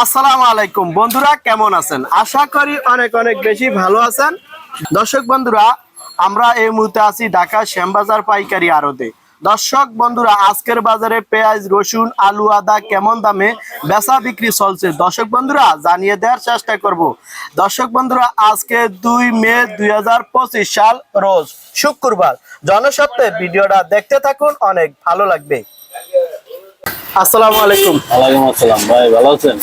আসসালামু আলাইকুম। বন্ধুরা, কেমন আছেন? আশা করি অনেক অনেক বেশি ভালো আছেন। দর্শক বন্ধুরা, আমরা এই মুহূর্তে আছি ঢাকা শ্যামবাজার পাইকারি আড়তে। দর্শক বন্ধুরা, আজকের বাজারে পেঁয়াজ, রসুন, আলু, আদা কেমন দামে বেচা বিক্রি চলছে? দর্শক বন্ধুরা, জানিয়ে দেওয়ার চেষ্টা করব। দর্শক বন্ধুরা, আজকে দুই মে দুই হাজার পঁচিশ সাল, রোজ শুক্রবার। জনসত্ত্বে ভিডিওটা দেখতে থাকুন, অনেক ভালো লাগবে। আসসালামু আলাইকুম। ওয়ালাইকুম আসসালাম। ভাই ভালো আছেন?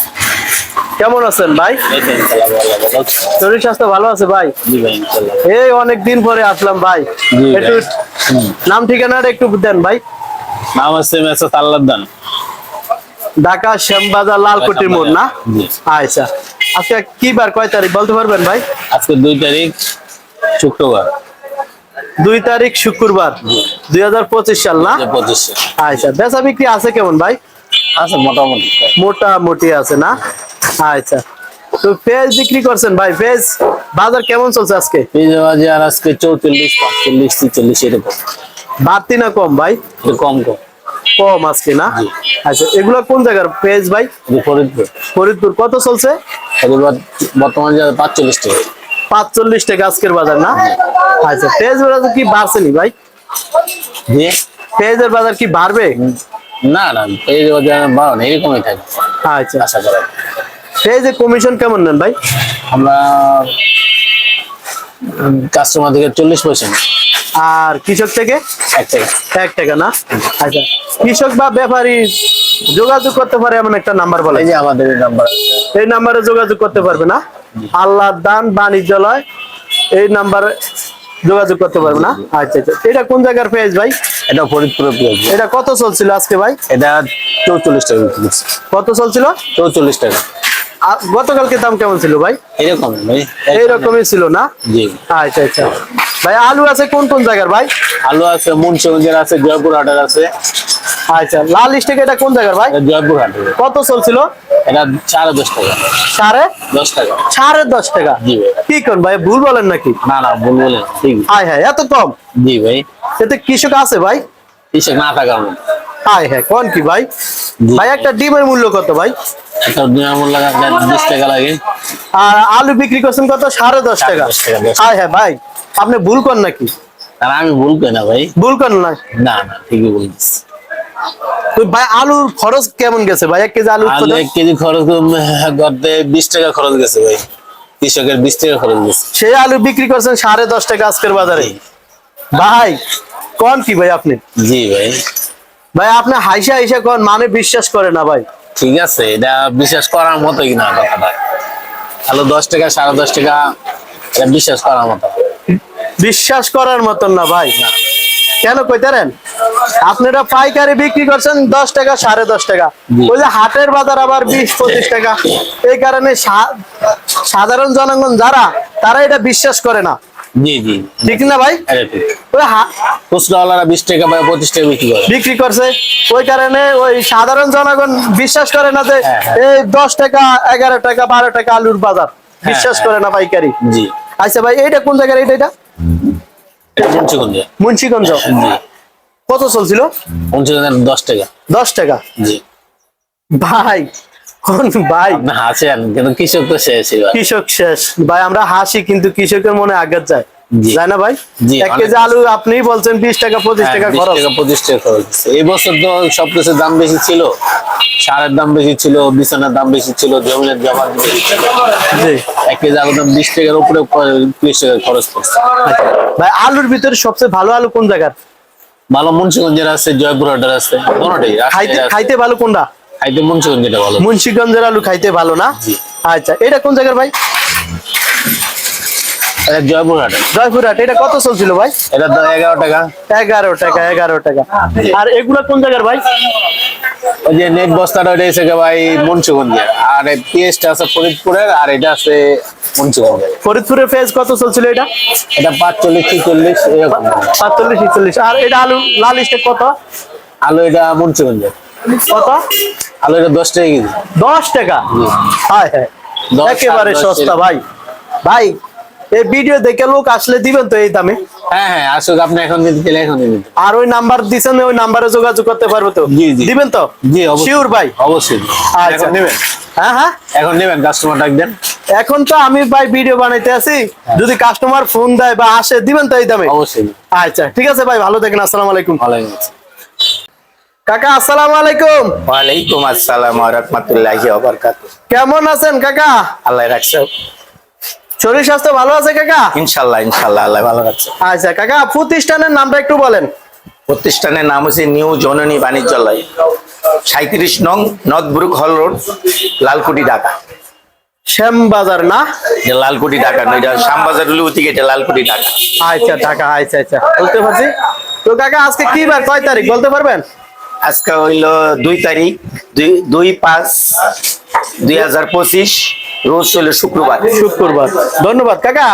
কেমন আছেন ভাই? শরীর স্বাস্থ্য ভালো আছে ভাই? এই অনেক দিন পরে আসলাম ভাই। একটু নাম ঠিকানাটা একটু দেন ভাই। নাম আছে মেসা আল্লাহদান ঢাকা শ্যামবাজার লালকুটির মোড় না? আচ্ছা। আজকে কি বার কয় তারিখ বলতে পারবেন ভাই? আজকে দুই তারিখ শুক্রবার। দুই তারিখ শুক্রবার। দুই হাজার পঁচিশ সাল না? আচ্ছা বেচা বিক্রি আছে কেমন ভাই? আছে মোটামুটি। মোটামুটি আছে না? আচ্ছা। তো পেঁয়াজ বিক্রি করছেন ভাই পেঁয়াজ বাজার কেমন চলছে আজকে? বাজার আজকে চৌচল্লিশ পাঁচচল্লিশ ছিচল্লিশ এরকম। বাড়তি না কম ভাই? কম কম। কম আজকে না? আচ্ছা এগুলো কোন জায়গার পেঁয়াজ ভাই? ফরিদপুর। ফরিদপুর। কত চলছে? বর্তমানে পাঁচচল্লিশ টাকা। পাঁচচল্লিশ টাকা আজকের বাজার না? আচ্ছা পেঁয়াজ বাজার কি বাড়ছে নি ভাই? পেঁয়াজের বাজার কি বাড়বে? না না এরকমই থাকে। আচ্ছা। আশা করা। কমিশন কেমন নেন ভাই? আমরা কাস্টমার থেকে চল্লিশ আর কৃষক থেকে? এক টাকা। এক টাকা না? আচ্ছা। কৃষক বা ব্যাপারী যোগাযোগ করতে পারে এমন একটা নাম্বার বলে যে আমাদের নাম্বার এই নাম্বারে যোগাযোগ করতে পারবে না? আল্লাহ দান বাণিজ্যালয় এই নাম্বারে যোগাযোগ করতে পারব না? আচ্ছা আচ্ছা। এটা কোন জায়গার পেঁয়াজ ভাই? এটা ফরিদপুরের পেঁয়াজ। এটা কত চলছিল আজকে ভাই? এটা চৌচল্লিশ টাকা। কত চলছিল? চৌচল্লিশ টাকা। গতকালকে দাম কেমন ছিল ভাই? এরকম ভাই। এইরকমই ছিল না? জি। আচ্ছা আচ্ছা। ভাই আলু আছে কোন কোন জায়গার ভাই? আলু আছে মুন্সিগঞ্জের আছে জয়পুর হাটের আছে। আচ্ছা লাল স্টিক এটা কোন জায়গার ভাই? এটা জয়পুর হাটের। কত চলছিল? এটা সাড়ে দশ টাকা। সাড়ে? দশ টাকা। সাড়ে দশ টাকা? জি ভাই। কি ভাই ভুল বলেন নাকি? না না ভুল বলে ঠিক। হায় হ্যাঁ এত কম? জি ভাই। এতে কৃষক আছে ভাই? কৃষক না থাকার মতো। হায় হ্যাঁ কোন কি ভাই? ভাই একটা ডিমের মূল্য কত ভাই? আর আলু বিক্রি করছেন কত? সাড়ে দশ টাকা। হায় হ্যাঁ ভাই আপনি ভুল করেন নাকি? আমি ভুল করি না ভাই। ভুল না? না ঠিকই বলছিস ভাই আলুর খরচ কেমন গেছে ভাই? এক কেজি আলু এক কেজি খরচ বিশ টাকা খরচ গেছে ভাই। কৃষকের বিশ টাকা খরচ গেছে। সেই আলু বিক্রি করছেন সাড়ে দশ টাকা আজকের বাজারে। ভাই কোন কি ভাই আপনি? জি ভাই। ভাই আপনি হাইসা হাইসা কোন মানে বিশ্বাস করে না ভাই। ঠিক আছে এটা বিশ্বাস করার মতোই না কথাটা আলু দশ টাকা সাড়ে দশ টাকা এটা বিশ্বাস করার মতো। বিশ্বাস করার মতন না ভাই। না কেন কইতারেন? আপনারা পাইকারি বিক্রি করছেন দশ টাকা সাড়ে দশ টাকা। ওই যে হাটের বাজার আবার বিশ পঁচিশ টাকা। এই কারণে সাধারণ জনগণ যারা তারা এটা বিশ্বাস করে না। জি জি। ঠিক না ভাই? এটা ঠিক। ওই হা- খুচরাওয়ালারা বিশ টাকা বা পঁচিশ টাকা বিক্রি করে। বিক্রি করছে। ওই কারণে ওই সাধারণ জনগণ বিশ্বাস করে না যে হ্যাঁ, হ্যাঁ। এই দশ টাকা এগারো টাকা বারো টাকা আলুর বাজার। বিশ্বাস হ্যাঁ। করে না পাইকারি। জি। আচ্ছা ভাই এইটা কোন জায়গার এইটা? এটা মুন্সিগঞ্জে। মুন্সিগঞ্জ। কত চলছিল? মুন্সিগঞ্জের দশ টাকা। দশ টাকা। জি। ভাই কোন ভাই না আছেন কিন্তু কৃষক তো শেষ কৃষক শেষ। ভাই আমরা হাসি কিন্তু কৃষকের মনে আঘাত যায়। ভাই? এক কেজি আলু আপনি বলছেন বিশ টাকা পঁচিশ হ্যাঁ, টাকা খরচ। পঁচিশ টাকা খরচ এই বছর তো সবকিছুর দাম বেশি ছিল। সারের দাম বেশি ছিল বিছানার দাম বেশি ছিল জমিনের জমা বেশি ছিল। জি। এক কেজি আলুর দাম বিশ টাকার উপরে টাকা খরচ ভাই আলুর ভিতরে সবচেয়ে ভালো আলু কোন জায়গার? ভালো মুন্সিগঞ্জের আছে জয়পুরহাটের আছে কোনোটাই? খাইতে আছে। খাইতে ভালো কোনটা? খাইতে মুন্সিগঞ্জের ভালো মুন্সিগঞ্জের আলু খাইতে ভালো না? আচ্ছা এটা কোন জায়গার ভাই? এটা জয়পুরহাটের জয়পুরহাট এটা কত চলছিল ভাই? এটা এগারো টাকা। এগারো টাকা এগারো টাকা। আর এগুলা কোন জায়গার ভাই? ওই যে নেট বস্তাটা ওইটা এসে ভাই মুন্সিগঞ্জের। আর পেঁয়াজটা আছে ফরিদপুরের আর এটা আছে মুন্সিগঞ্জের। ফরিদপুরের কত চলছিল এটা? এটা পাঁচচল্লিশ ছিচল্লিশ এরকম। সাতচল্লিশ ছিচল্লিশ। আর এটা আলু লাল স্টেক কত? আলু এটা মুন্সিগঞ্জের। কত? দশ টাকা কেজি। দশ টাকা? হায় হ্যাঁ। একেবারে সস্তা ভাই। ভাই এই ভিডিও দেখে লোক আসলে দিবেন তো এই দামে? হ্যাঁ হ্যাঁ আসুক আপনি এখন গেলে এখন আর ওই নাম্বার দিছেন ওই নাম্বারে যোগাযোগ করতে পারব তো? জি, জি। দিবেন তো? জি, শিওর ভাই। অবশ্যই। আচ্ছা। নেবেন? হ্যাঁ হ্যাঁ। এখন নেবেন কাস্টমার ডাকবেন এখন তো আমি ভাই ভিডিও বানাইতে আছি। যদি কাস্টমার ফোন দেয় বা আসে দিবেন তো এই দামে? অবশ্যই। আচ্ছা ঠিক আছে ভাই ভালো থাকেন আসসালামু আলাইকুম। ভালো কাকা আসসালামু আলাইকুম। ওয়ালাইকুম আসসালাম রহমতুল্লাহি কেমন আছেন কাকা? আল্লাহ রাখছে। শরীর স্বাস্থ্য ভালো আছে কাকা? ইনশাল্লাহ ইনশাল্লাহ আল্লাহ ভালো রাখছে। আচ্ছা কাকা প্রতিষ্ঠানের নামটা একটু বলেন। প্রতিষ্ঠানের নাম হচ্ছে নিউ জননী বাণিজ্যালয় সাঁত্রিশ নং নদব্রুক হল রোড লালকুটি ঢাকা। শ্যামবাজার না? লালকুটি ঢাকা না এটা শ্যামবাজার হলে অতি এটা লালকুটি ঢাকা। আচ্ছা ঢাকা আচ্ছা আচ্ছা বলতে পারছি। তো কাকা আজকে কি বার কয় তারিখ বলতে পারবেন? আজকে হইল দুই তারিখ দুই দুই পাঁচ দুই হাজার পঁচিশ রোজ হইল শুক্রবার। শুক্রবার। ধন্যবাদ। কাকা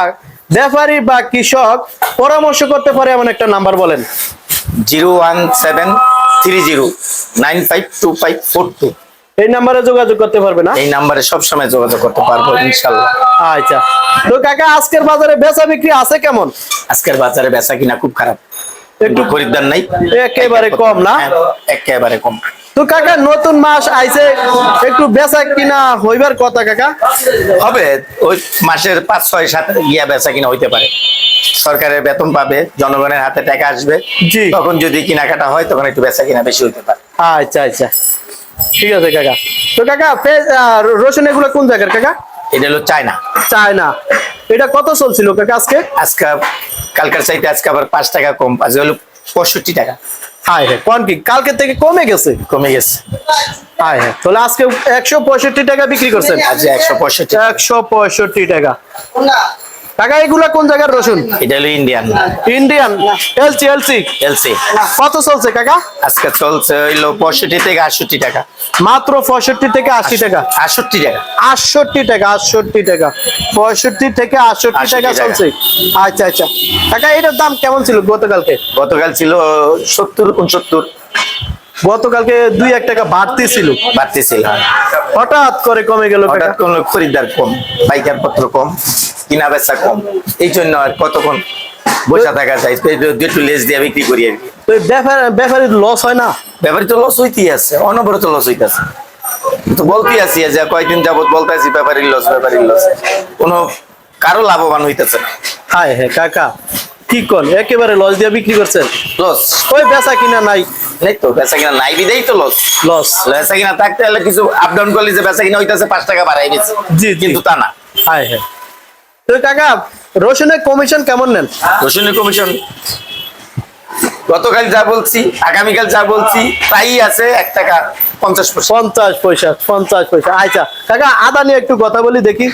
ব্যাপারী বা কৃষক পরামর্শ করতে পারে এমন একটা নাম্বার বলেন। Zero one seven three zero nine five two five four two. এই নাম্বারে যোগাযোগ করতে পারবে না? এই নাম্বারে সবসময় যোগাযোগ করতে পারব ইনশাল্লাহ। আচ্ছা। তো কাকা আজকের বাজারে বেচা বিক্রি আছে কেমন? আজকের বাজারে বেচা কিনা খুব খারাপ। একটু খরিদ্দার নাই। একেবারে কম না? হ্যাঁ, একেবারে কম। তো কাকা নতুন মাস আইছে একটু বেচা কিনা হইবার কথা কাকা? হবে ওই মাসের পাঁচ ছয় সাত বেচা কিনা হইতে পারে। সরকারের বেতন পাবে জনগণের হাতে টাকা আসবে। তখন যদি কেনাকাটা হয় তখন একটু বেচা কিনা বেশি হইতে পারে। আচ্ছা আচ্ছা। ঠিক আছে কাকা। তো কাকা রসুন এগুলো কোন জায়গার কাকা? এটা হলো চায়না। চায়না। এটা কত চলছিল কাকা আজকে? আজকে কালকার চাইতে আজকে আবার পাঁচ টাকা কম আজকে হলো পঁয়ষট্টি টাকা। হ্যাঁ হ্যাঁ কোন কি? কালকে থেকে কমে গেছে? কমে গেছে। হ্যাঁ হ্যাঁ তাহলে আজকে একশো পঁয়ষট্টি টাকা বিক্রি করছেন? আজ একশো পঁয়ষট্টি একশো পঁয়ষট্টি টাকা। কাকা এগুলা কোন জায়গার রসুন? এটা হলো Indian Indian LC LC LC কত চলছে কাকা? আজকে চলছে হইল পঁয়ষট্টি থেকে আটষট্টি টাকা। মাত্র পঁয়ষট্টি থেকে আশি টাকা? আটষট্টি টাকা। আটষট্টি টাকা আটষট্টি টাকা। পঁয়ষট্টি থেকে আটষট্টি 68 টাকা টাকা। চলছে। আচ্ছা আচ্ছা। কাকা এটার দাম কেমন ছিল গতকালকে? গতকাল ছিল সত্তর উনসত্তর। গতকালকে দুই এক টাকা বাড়তি ছিল। বাড়তি ছিল। হঠাৎ করে কমে গেল হঠাৎ খরিদ্দার কম পাইকার পত্র কম। কিনা বেচা কম। এই জন্য আর কতক্ষণ বসে থাকা যায়? একটু- লেস দিয়ে বিক্রি করি আর কি ব্যাপারী লস হয় না? ব্যাপারী তো লস হইতেই আছে অনবরত লস হইতেছে। তো বলতেই আছি যে কয়দিন যাবত বলতে আছি ব্যাপারীর লস ব্যাপারীর লস কোনো কারও লাভবান হইতেছে না। হায় হ্যাঁ কাকা কি কন? একেবারে লস দিয়ে বিক্রি করছেন? লস ওই বেচা কিনা নাই। নেই তো বেচা কিনা নাই বিদেই তো লস লস বেচা কিনা থাকতে হলে কিছু আপ ডাউন করলে যে বেচা কিনা হইতেছে পাঁচ টাকা বাড়াই দিচ্ছে। জি। কিন্তু তা না। হায় হ্যাঁ তো কাকা রসুনের কমিশন কেমন নেন? রসুনের কমিশন গতকাল যা বলছি আগামীকাল যা বলছি তাই আছে এক টাকা পঞ্চাশ পয়সা। পঞ্চাশ পয়সা পঞ্চাশ পয়সা। আচ্ছা কাকা আদা নিয়ে একটু কথা বলি দেখি।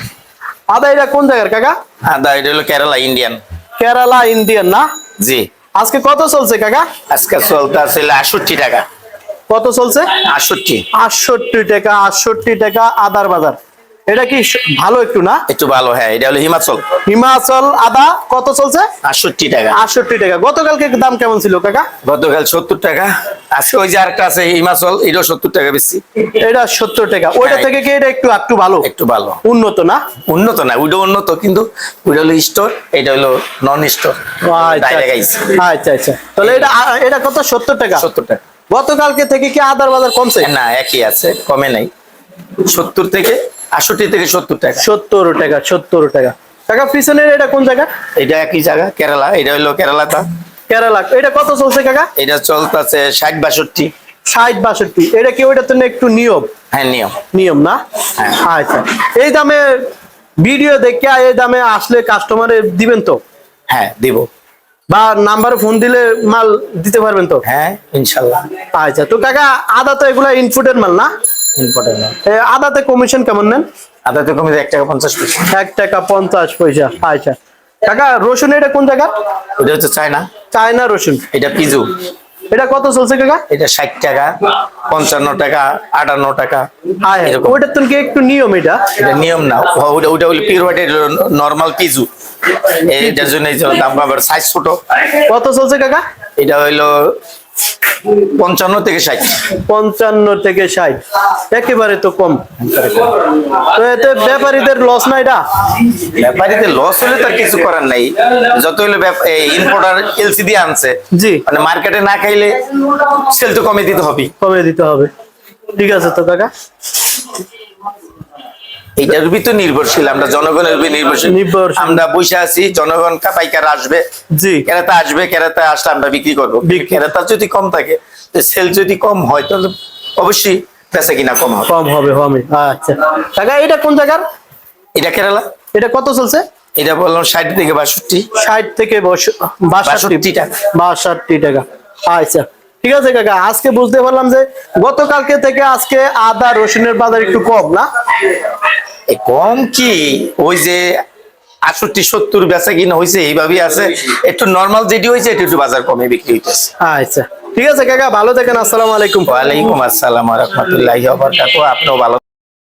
আদা এটা কোন জায়গার কাকা? আদা এটা হলো কেরালা ইন্ডিয়ান কেরালা ইন্ডিয়ান না? জি। আজকে কত চলছে কাকা? আজকে চলতে আছে আটষট্টি টাকা। কত চলছে? আটষট্টি। আটষট্টি টাকা আটষট্টি টাকা আদার বাজার। এটা কি ভালো একটু না? একটু ভালো হ্যাঁ এটা হলো হিমাচল। হিমাচল আদা কত চলছে? আটষট্টি টাকা। আটষট্টি টাকা। গতকালকে দাম কেমন ছিল কাকা? গতকাল সত্তর টাকা। আজকে ওই যে আরেকটা আছে হিমাচল এটাও সত্তর টাকা বেশি। এটা সত্তর টাকা। ওইটা হ্যাঁ। থেকে কি এটা একটু একটু ভালো? একটু ভালো। উন্নত না? উন্নত না ওইটা উন্নত কিন্তু ওইটা হলো স্টোর এটা হলো নন স্টোর আচ্ছা আচ্ছা। আচ্ছা তাহলে এটা এটা কত? সত্তর টাকা? সত্তর টাকা। গতকালকে থেকে কি আদার বাজার কমছে? না একই আছে কমে নাই। সত্তর থেকে আটষট্টি থেকে সত্তর টাকা। সত্তর টাকা সত্তর টাকা। কাকা পিছনের এটা কোন জায়গা? এটা একই জায়গা কেরালা। এটা হলো কেরালাটা। কেরালা। এটা কত চলছে কাকা? এটা চলতেছে ষাট বাষট্টি। ষাট বাষট্টি। এটা কি ওইটার জন্য একটু নিয়ম? হ্যাঁ নিয়ম। নিয়ম না? হ্যাঁ। আচ্ছা। এই দামে ভিডিও দেখে এই দামে আসলে কাস্টমারে দিবেন তো? হ্যাঁ দিব। বা নাম্বারে ফোন দিলে মাল দিতে পারবেন তো? হ্যাঁ ইনশাল্লাহ। আচ্ছা তো কাকা আদা তো এগুলা ইনপুটের মাল না? ইম্পর্টেন্ট আদাতে কমিশন কেমন নেন? আদা তো কমে এক টাকা পঞ্চাশ পয়সা। এক টাকা পঞ্চাশ পয়সা আচ্ছা। কাকা রসুন এটা কোন জায়গা ওটা হচ্ছে চায়না। চায়না রসুন। এটা পিজু। এটা কত চলছে কাকা? এটা ষাট টাকা পঞ্চান্ন টাকা আটান্ন টাকা হ্যাঁ। ওইটার তো একটু নিয়ম এটা। এটা নিয়ম না। ওটা ওটা হলো পিওর হোয়াইট নর্মাল পিজু এটার জন্য দাম আবার সাইজ ছোট। কত চলছে কাকা? এটা হইল পঞ্চান্ন থেকে ষাট। পঞ্চান্ন থেকে ষাট। একেবারে তো কম। তো এতে ব্যাপারীদের লস না এটা? ব্যাপারীদের লস হলে তার কিছু করার নাই। যত হলে ইম্পোর্টার এলসি দিয়ে আনছে জি। মানে মার্কেটে না খাইলে সেল তো কমে দিতে হবে। কমে দিতে হবে। ঠিক আছে তো কাকা। এইটার উপর তো নির্ভরশীল আমরা জনগণের উপর নির্ভরশীল। আমরা বসে আছি জনগণ পাইকার আসবে। জি। ক্রেতা আসবে ক্রেতা আসলে আমরা বিক্রি করব। ক্রেতা যদি কম থাকে সেল যদি কম হয় তাহলে অবশ্যই বেচা কিনা কম হবে। কম হবে হবে। আচ্ছা। কাকা এটা কোন জায়গার? এটা কেরালা। এটা কত চলছে? এটা বললাম ষাট থেকে বাষট্টি। ষাট থেকে বাষট্টি টাকা। বাষট্টি টাকা। আচ্ছা। ঠিক আছে কাকা আজকে বুঝতে পারলাম যে গতকালকে থেকে আজকে আদা রসুনের বাজার একটু কম না? কম কি? ওই যে আটষট্টি সত্তর বেচা কিনা হয়েছে এইভাবেই আছে। একটু নর্মাল যেটি হয়েছে একটু একটু বাজার কমে বিক্রি হইতেছে। আচ্ছা। ঠিক আছে কাকা ভালো থাকেন আসসালামু আলাইকুম। ওয়ালাইকুম আসসালাম রহমতুল্লাহ আপনিও ভালো